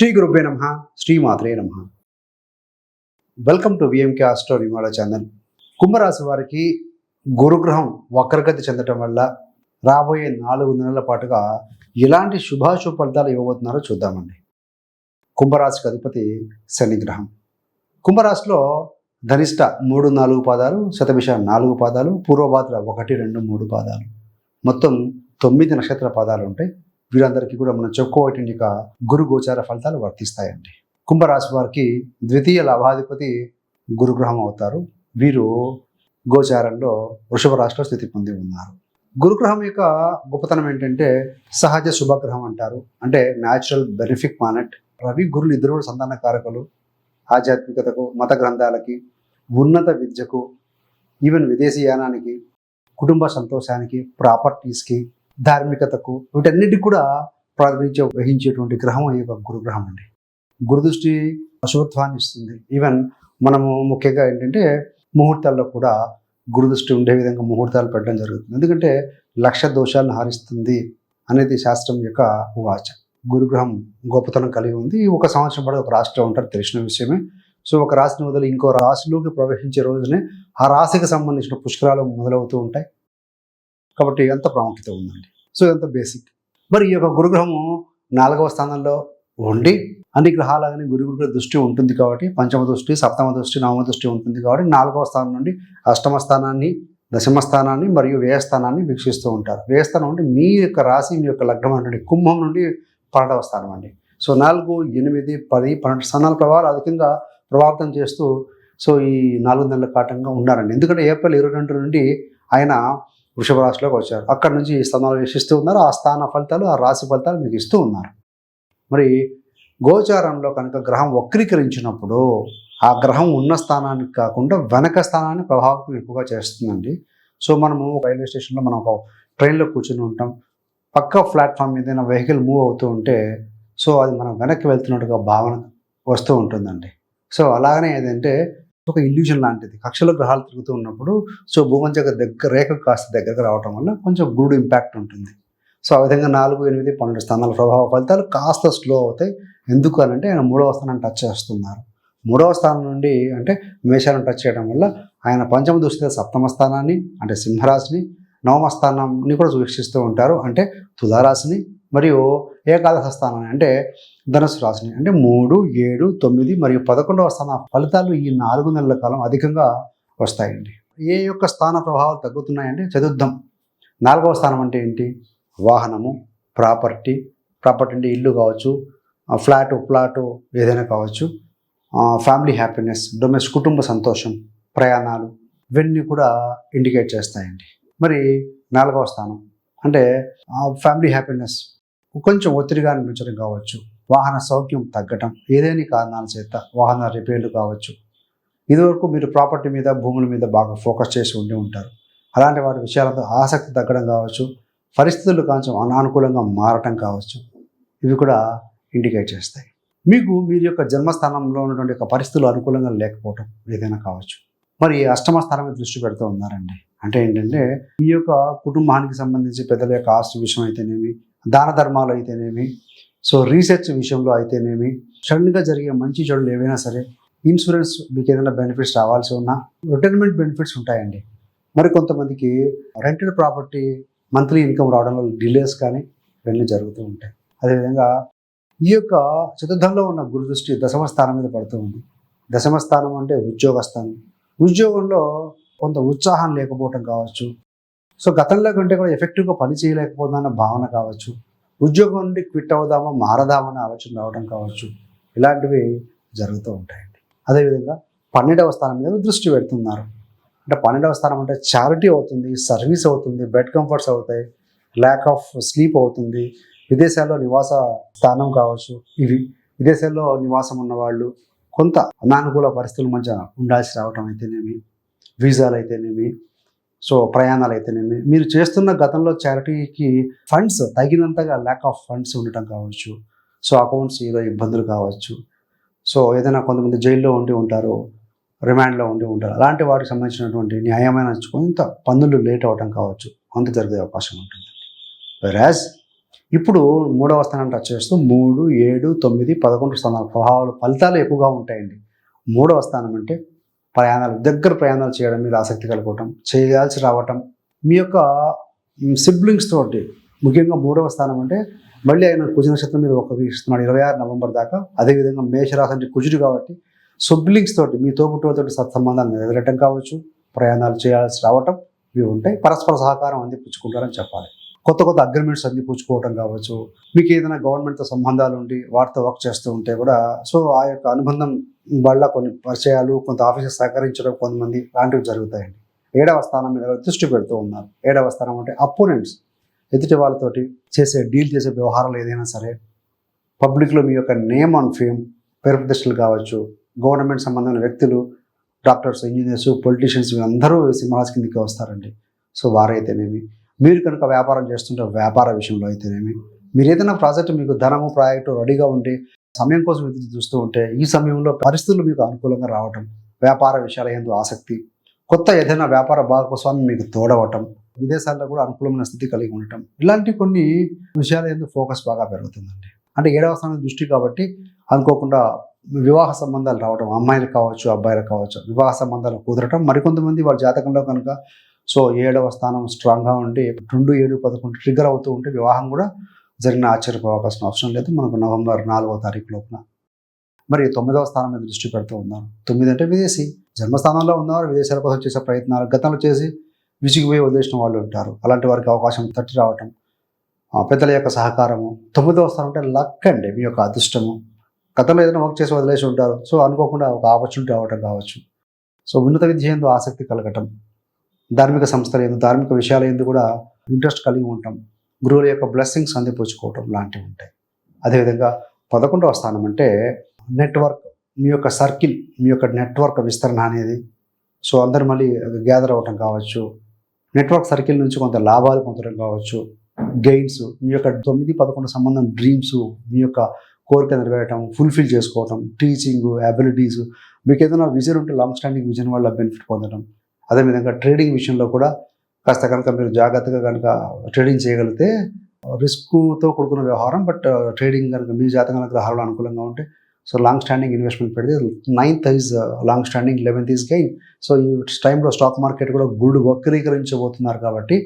శ్రీ గురుభ్య నమ శ్రీ మాత్రే నమ. వెల్కమ్ టు విఎంకే ఆస్ట్రో నిమాల ఛానల్ కుంభరాశి వారికి గురుగ్రహం వక్రగతి చెందటం వల్ల రాబోయే నాలుగు నెలల పాటుగా ఎలాంటి శుభాశుభ ఫలితాలు ఇవ్వబోతున్నారో చూద్దామండి. కుంభరాశికి అధిపతి శనిగ్రహం కుంభరాశిలో ధనిష్ట మూడు నాలుగు పాదాలు శతభిష నాలుగు పాదాలు పూర్వభాద్ర ఒకటి రెండు మూడు పాదాలు. మొత్తం తొమ్మిది నక్షత్ర పాదాలు ఉంటాయి. వీరందరికీ కూడా మనం చెప్పుకోవటం ఇక గురు గోచార ఫలితాలు వర్తిస్తాయండి. కుంభరాశి వారికి ద్వితీయ లాభాధిపతి గురుగ్రహం అవుతారు. వీరు గోచారంలో వృషభ రాశిలో స్థితి పొంది ఉన్నారు. గురుగ్రహం యొక్క గొప్పతనం ఏంటంటే సహజ శుభగ్రహం అంటారు. అంటే న్యాచురల్ బెనిఫిక్ ప్లానెట్ రవి గురులు ఇద్దరు కూడా సంతాన కారకులు. ఆధ్యాత్మికతకు మత గ్రంథాలకి ఉన్నత విద్యకు ఈవెన్ విదేశీయానానికి కుటుంబ సంతోషానికి ప్రాపర్టీస్కి ధార్మికతకు వీటన్నిటికి కూడా ప్రాతినిధ్యం వహించేటువంటి గ్రహం ఈ యొక్క గురుగ్రహం అండి. గురుదృష్టి అశుభత్వాన్ని ఇస్తుంది. ఈవెన్ మనము ముఖ్యంగా ఏంటంటే ముహూర్తాల్లో కూడా గురుదృష్టి ఉండే విధంగా ముహూర్తాలు పెట్టడం జరుగుతుంది. ఎందుకంటే లక్ష దోషాలను హారిస్తుంది అనేది శాస్త్రం యొక్క వాచ. గురుగ్రహం గొప్పతనం కలిగి ఉంది. ఒక సంవత్సరం పాటు ఒక రాష్ట్రం ఉంటారు తెలిసిన విషయమే. సో ఒక రాశిని వదిలి ఇంకో రాశిలోకి ప్రవేశించే రోజునే ఆ రాశికి సంబంధించిన పుష్కరాలు మొదలవుతూ ఉంటాయి. కాబట్టి ఎంత ప్రాముఖ్యత ఉందండి. సో ఎంత బేసిక్ మరి ఈ యొక్క గురుగ్రహము నాలుగవ స్థానంలో ఉండి అన్ని గ్రహాలని గురు గురుగ్రహ దృష్టి ఉంటుంది కాబట్టి పంచమ దృష్టి సప్తమ దృష్టి నవమ దృష్టి ఉంటుంది కాబట్టి నాలుగవ స్థానం నుండి అష్టమ స్థానాన్ని దశమ స్థానాన్ని మరియు వ్యయస్థానాన్ని వీక్షిస్తూ ఉంటారు. వ్యయస్థానం అంటే మీ యొక్క రాశి మీ యొక్క లగ్నం అంటే కుంభం నుండి పన్నెండవ స్థానం అండి. సో నాలుగు ఎనిమిది పది పన్నెండు స్థానాల ప్రభావాలు అధికంగా ప్రభావితం చేస్తూ సో ఈ నాలుగు నెలల కాటంగా ఉన్నారండి. ఎందుకంటే ఏప్రిల్ ఇరవై రెండు నుండి ఆయన వృషభ రాశిలోకి వచ్చారు. అక్కడ నుంచి ఈ స్థానాలు వీక్షిస్తూ ఉన్నారు. ఆ స్థాన ఫలితాలు ఆ రాశి ఫలితాలు మీకు ఇస్తూ ఉన్నారు. మరి గోచారంలో కనుక గ్రహం వక్రీకరించినప్పుడు ఆ గ్రహం ఉన్న స్థానానికి కాకుండా వెనక స్థానాన్ని ప్రభావితం ఎక్కువగా చేస్తుందండి. సో మనము రైల్వే స్టేషన్లో మనం ఒక ట్రైన్లో కూర్చుని ఉంటాం. పక్క ప్లాట్ఫామ్ ఏదైనా వెహికల్ మూవ్ అవుతూ ఉంటే సో అది మనం వెనక్కి వెళ్తున్నట్టుగా భావన వస్తూ ఉంటుందండి. సో అలాగనే ఏదంటే ఒక ఇల్యూజన్ లాంటిది. కక్షలో గ్రహాలు తిరుగుతూ ఉన్నప్పుడు సో భూమంచక దగ్గర రేఖ కాస్త దగ్గరకు రావటం వల్ల కొంచెం గుడ్ ఇంపాక్ట్ ఉంటుంది. సో ఆ విధంగా నాలుగు ఎనిమిది పన్నెండు స్థానాల ప్రభావ ఫలితాలు కాస్త స్లో అవుతాయి. ఎందుకు అని అంటే ఆయన మూడవ స్థానాన్ని టచ్ చేస్తున్నారు. మూడవ స్థానం నుండి అంటే మేషాలను టచ్ చేయడం వల్ల ఆయన పంచమ దృష్టి సప్తమ స్థానాన్ని అంటే సింహరాశిని నవమ స్థానాన్ని కూడా వీక్షిస్తూ ఉంటారు. అంటే తులారాశిని మరియు ఏకాదశ స్థానాన్ని అంటే ధనుసు రాశిని. అంటే మూడు ఏడు తొమ్మిది మరియు పదకొండవ స్థాన ఫలితాలు ఈ నాలుగు నెలల కాలం అధికంగా వస్తాయండి. ఏ యొక్క స్థాన ప్రభావాలు తగ్గుతున్నాయంటే చతుర్థం. నాలుగవ స్థానం అంటే ఏంటి? వాహనము ప్రాపర్టీ ప్రాపర్టీ అంటే ఇల్లు కావచ్చు ఫ్లాటు ప్లాటు ఏదైనా కావచ్చు ఫ్యామిలీ హ్యాపీనెస్ డొమెస్ కుటుంబ సంతోషం ప్రయాణాలు ఇవన్నీ కూడా ఇండికేట్ చేస్తాయండి. మరి నాలుగవ స్థానం అంటే ఫ్యామిలీ హ్యాపీనెస్ కొంచెం ఒత్తిడిగా అనిపించడం కావచ్చు. వాహన సౌఖ్యం తగ్గటం ఏదేని కారణాల చేత వాహన రిపేర్లు కావచ్చు. ఇదివరకు మీరు ప్రాపర్టీ మీద భూముల మీద బాగా ఫోకస్ చేసి ఉండి ఉంటారు. అలాంటి వాటి విషయాలతో ఆసక్తి తగ్గడం కావచ్చు. పరిస్థితులు కొంచెం అనానుకూలంగా మారటం కావచ్చు. ఇవి కూడా ఇండికేట్ చేస్తాయి. మీకు మీరు యొక్క జన్మస్థానంలో ఉన్నటువంటి యొక్క పరిస్థితులు అనుకూలంగా లేకపోవటం ఏదైనా కావచ్చు. మరి అష్టమ స్థానం మీద దృష్టి పెడుతూ ఉన్నారండి. అంటే ఏంటంటే మీ యొక్క కుటుంబానికి సంబంధించి పెద్దల యొక్క ఆస్తి విషయం అయితేనేమి దాన ధర్మాలు అయితేనేమి సో రీసెర్చ్ విషయంలో అయితేనేమి సడన్గా జరిగే మంచి చెడులు ఏవైనా సరే ఇన్సూరెన్స్ మీకు ఏదైనా బెనిఫిట్స్ రావాల్సి ఉన్నా రిటైర్మెంట్ బెనిఫిట్స్ ఉంటాయండి. మరి కొంతమందికి రెంటెడ్ ప్రాపర్టీ మంత్లీ ఇన్కమ్ రావడంలో డిలేస్ కానీ ఇవన్నీ జరుగుతూ ఉంటాయి. అదేవిధంగా ఈ యొక్క చతుర్థంలో ఉన్న గురు దృష్టి దశమ స్థానం మీద పడుతూ ఉంది. దశమ స్థానం అంటే ఉద్యోగ స్థానం. ఉద్యోగంలో కొంత ఉత్సాహం లేకపోవటం కావచ్చు సో గతంలో కంటే కూడా ఎఫెక్టివ్గా పని చేయలేకపోతుందన్న భావన కావచ్చు ఉద్యోగం నుండి క్విట్ అవుదామా మారదామని ఆలోచన రావడం కావచ్చు ఇలాంటివి జరుగుతూ ఉంటాయండి. అదేవిధంగా పన్నెండవ స్థానం మీద దృష్టి పెడుతున్నారు. అంటే పన్నెండవ స్థానం అంటే చారిటీ అవుతుంది సర్వీస్ అవుతుంది బెడ్ కంఫర్ట్స్ అవుతాయి ల్యాక్ ఆఫ్ స్లీప్ అవుతుంది విదేశాల్లో నివాస స్థానం కావచ్చు ఇవి విదేశాల్లో నివాసం ఉన్నవాళ్ళు కొంత అనానుకూల పరిస్థితుల మధ్య ఉండాల్సి రావటం అయితేనేమి వీసాలు అయితేనేమి సో ప్రయాణాలు అయితేనేమి మీరు చేస్తున్న గతంలో చారిటీకి ఫండ్స్ తగినంతగా ల్యాక్ ఆఫ్ ఫండ్స్ ఉండటం కావచ్చు. సో అకౌంట్స్ ఏదో ఇబ్బందులు కావచ్చు. సో ఏదైనా కొంతమంది జైల్లో ఉండి ఉంటారు రిమాండ్లో ఉండి ఉంటారు. అలాంటి వాటికి సంబంధించినటువంటి న్యాయమైన కొంత పన్నులు లేట్ అవ్వడం కావచ్చు. కొంత జరిగే అవకాశం ఉంటుంది. వెరాజ్ ఇప్పుడు మూడవ స్థానాన్ని టచ్ చేస్తూ మూడు ఏడు తొమ్మిది పదకొండు స్థానాల ప్రభావాలు ఫలితాలు ఎక్కువగా ఉంటాయండి. మూడవ స్థానం అంటే ప్రయాణాలు దగ్గర ప్రయాణాలు చేయడం మీద ఆసక్తి కలగటం చేయాల్సి రావటం. మీ యొక్క సిబ్లింగ్స్ తోటి ముఖ్యంగా మూడవ స్థానం అంటే మళ్ళీ ఆయన కుజ నక్షత్రం మీద ఒక ఇస్తున్నాడు ఇరవై ఆరు నవంబర్ దాకా అదేవిధంగా మేషరాశి అంటే కుజుడు కాబట్టి సిబ్లింగ్స్ తోటి మీ తోబుట్టువతోటి సత్సంబంధాలు నిలబెట్టడం కావచ్చు ప్రయాణాలు చేయాల్సి రావటం ఇవి ఉంటాయి. పరస్పర సహకారం అందిపుచ్చుకుంటారని చెప్పాలి. కొత్త కొత్త అగ్రిమెంట్స్ అందిపుచ్చుకోవటం కావచ్చు మీకు ఏదైనా గవర్నమెంట్తో సంబంధాలు ఉండి వారితో వర్క్ చేస్తూ ఉంటే కూడా సో ఆ యొక్క అనుబంధం వల్ల కొన్ని పరిచయాలు కొంత ఆఫీసర్ సహకరించడం కొంతమంది లాంటివి జరుగుతాయండి. ఏడవ స్థానం మీద దృష్టి పెడుతూ ఉన్నారు. ఏడవ స్థానం అంటే అపోనెంట్స్. ఎదుటి వాళ్ళతోటి చేసే డీల్ చేసే వ్యవహారాలు ఏదైనా సరే పబ్లిక్లో మీ యొక్క నేమ్ అండ్ ఫేమ్ పేరు ప్రతిష్టలు కావచ్చు గవర్నమెంట్ సంబంధమైన వ్యక్తులు డాక్టర్స్ ఇంజనీర్స్ పొలిటీషియన్స్ అందరూ సింహాస్ కిందకి వస్తారండి. సో వారైతేనేమి? మీరు కనుక వ్యాపారం చేస్తుంటే వ్యాపార విషయంలో అయితేనేమి? మీరు ఏదైనా ప్రాజెక్ట్ మీకు ధనము ప్రాజెక్టు రెడీగా ఉండి సమయం కోసం ఎదురు చూస్తూ ఉంటే ఈ సమయంలో పరిస్థితులు మీకు అనుకూలంగా రావటం వ్యాపార విషయాల ఎందు ఆసక్తి కొత్త ఏదైనా వ్యాపార భాగస్వామి మీకు తోడవటం విదేశాల్లో కూడా అనుకూలమైన స్థితి కలిగి ఉండటం ఇలాంటి కొన్ని విషయాల ఎందు ఫోకస్ బాగా పెరుగుతుందండి. అంటే ఏడవ స్థానం దృష్టి కాబట్టి అనుకోకుండా వివాహ సంబంధాలు రావడం అమ్మాయిలకు కావచ్చు అబ్బాయిలకు కావచ్చు వివాహ సంబంధాలు కుదరటం మరికొంతమంది వాళ్ళ జాతకంలో కనుక సో ఏడవ స్థానం స్ట్రాంగ్గా ఉండి రెండు ఏడు పదకొండు ట్రిగ్గర్ అవుతూ ఉంటే వివాహం కూడా జరిగిన ఆశ్చర్యపోవాల్సిన అవసరం లేదు. మనకు నవంబర్ నాలుగవ తారీఖు లోపల మరి తొమ్మిదవ స్థానం మీద దృష్టి పెడుతూ ఉన్నారు. తొమ్మిది అంటే విదేశీ. జన్మస్థానంలో ఉన్నవారు విదేశాల కోసం చేసే ప్రయత్నాలు గతంలో చేసి విసిగిపోయి వదిలేసిన వాళ్ళు ఉంటారు. అలాంటి వారికి అవకాశం తట్టి రావటం ఆ పెద్దల యొక్క సహకారము తొమ్మిదవ స్థానం అంటే లక్ అండి మీ యొక్క అదృష్టము. గతంలో ఏదైనా వర్క్ చేసి వదిలేసి ఉంటారు. సో అనుకోకుండా ఒక ఆపర్చునిటీ అవటం కావచ్చు. సో ఉన్నత విద్య ఎందు ఆసక్తి కలగటం ధార్మిక సంస్థలు ఎందు ధార్మిక విషయాల ఎందు కూడా ఇంట్రెస్ట్ కలిగి ఉంటాం గురువుల యొక్క బ్లెస్సింగ్స్ అందిపుచ్చుకోవటం లాంటివి ఉంటాయి. అదేవిధంగా పదకొండవ స్థానం అంటే నెట్వర్క్ మీ యొక్క సర్కిల్ మీ యొక్క నెట్వర్క్ విస్తరణ అనేది. సో అందరు మళ్ళీ గ్యాదర్ అవ్వటం కావచ్చు. నెట్వర్క్ సర్కిల్ నుంచి కొంత లాభాలు పొందడం కావచ్చు. గెయిన్స్ మీ యొక్క తొమ్మిది పదకొండు సంబంధం డ్రీమ్స్ మీ యొక్క కోరిక నెరవేరటం ఫుల్ఫిల్ చేసుకోవటం టీచింగ్ అబిలిటీస్ మీకు ఏదైనా విజన్ ఉంటే లాంగ్ స్టాండింగ్ విజన్ వల్ల బెనిఫిట్ పొందడం అదేవిధంగా ట్రేడింగ్ విషయంలో కూడా కాస్త కనుక మీరు జాగ్రత్తగా కనుక ట్రేడింగ్ చేయగలిగితే రిస్క్తో కూడుకున్న వ్యవహారం బట్ ట్రేడింగ్ కనుక మీ జాతకాల గ్రహాలు అనుకూలంగా ఉంటే సో లాంగ్ స్టాండింగ్ ఇన్వెస్ట్మెంట్ పెడితే ninth is long standing eleventh is gain so ఈ టైంలో స్టాక్ మార్కెట్ కూడా గురుడు వక్రీకరించబోతున్నారు కాబట్టి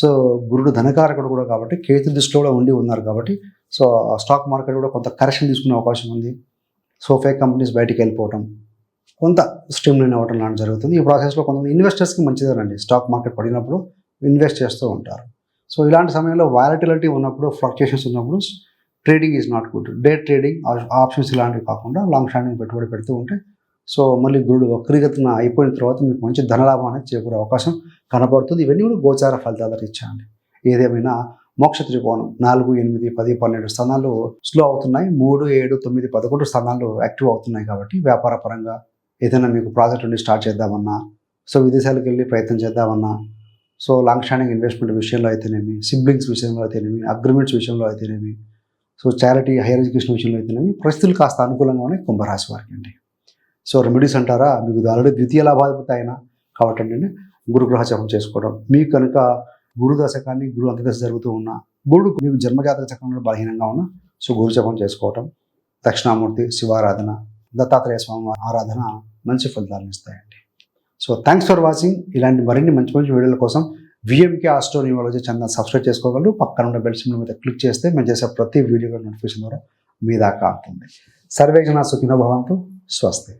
సో గురుడు ధనకారకుడు కూడా కాబట్టి కేతు దృష్టిలో కూడా ఉండి ఉన్నారు కాబట్టి సో స్టాక్ మార్కెట్ కూడా కొంత కరెక్షన్ తీసుకునే అవకాశం ఉంది. సో ఫేక్ కంపెనీస్ బయటికి వెళ్ళిపోవటం. కొంత స్ట్రీమ్ లైన్ అవ్వటం లాంటి జరుగుతుంది. ఈ ప్రాసెస్లో కొంతమంది ఇన్వెస్టర్స్కి మంచిదేనండి స్టాక్ మార్కెట్ పడినప్పుడు ఇన్వెస్ట్ చేస్తూ ఉంటారు. సో ఇలాంటి సమయంలో వాలటిలిటీ ఉన్నప్పుడు ఫ్లక్చుయేషన్స్ ఉన్నప్పుడు trading is not good day trading options ఇలాంటివి కాకుండా లాంగ్ స్టాండింగ్ పెట్టుబడి పెడుతూ ఉంటే సో మళ్ళీ గురుడు వక్రీగతన అయిపోయిన తర్వాత మీకు మంచి ధనలాభం అనేది చేకూరే అవకాశం కనబడుతుంది. ఇవన్నీ కూడా గోచార ఫలితాలు ఇచ్చాయండి ఏదేమైనా మోక్ష త్రికోణం నాలుగు ఎనిమిది పది పన్నెండు స్థానాలు స్లో అవుతున్నాయి. మూడు ఏడు తొమ్మిది పదకొండు స్థానాలు యాక్టివ్ అవుతున్నాయి కాబట్టి వ్యాపార పరంగా ఏదైనా మీకు ప్రాజెక్ట్ ఉండి స్టార్ట్ చేద్దామన్నా సో విదేశాలకు వెళ్ళి ప్రయత్నం చేద్దామన్నా సో లాంగ్ స్టాండింగ్ ఇన్వెస్ట్మెంట్ విషయంలో అయితేనేమి సిబ్లింగ్స్ విషయంలో అయితేనేమి అగ్రిమెంట్స్ విషయంలో అయితేనేమి సో చారిటీ హైయర్ ఎడ్యుకేషన్ విషయంలో అయితేనేమి పరిస్థితులు కాస్త అనుకూలంగా ఉన్నాయి కుంభరాశి వారికి అండి. సో రెమెడీస్ అంటారా మీకు ఆల్రెడీ ద్వితీయ లాభాధిపతి అయినా కాబట్టి అండి గురుగ్రహ జపం చేసుకోవడం. మీకు కనుక గురు దశ కానీ గురు అంతదశ జరుగుతూ ఉన్నా గురుడు మీకు జన్మజాతక చక్రంలో బలహీనంగా ఉన్నా సో గురు జపం చేసుకోవటం. దక్షిణామూర్తి శివారాధన దత్తాత్రేయ స్వామి ఆరాధన మంచి ఫలితాలను ఇస్తాయండి. సో థ్యాంక్స్ ఫర్ వాచింగ్ ఇలాంటి మరిన్ని మంచి మంచి వీడియోల కోసం VMK astro numerology channel subscribe చేసుకోగలరు. పక్కన ఉన్న బెల్ సింబల్ మీద క్లిక్ చేస్తే మేము చేసే ప్రతి వీడియో నోటిఫికేషన్ ద్వారా మీ దాకా అవుతుంది సర్వేజన సుఖినో భవంతు. స్వస్తి.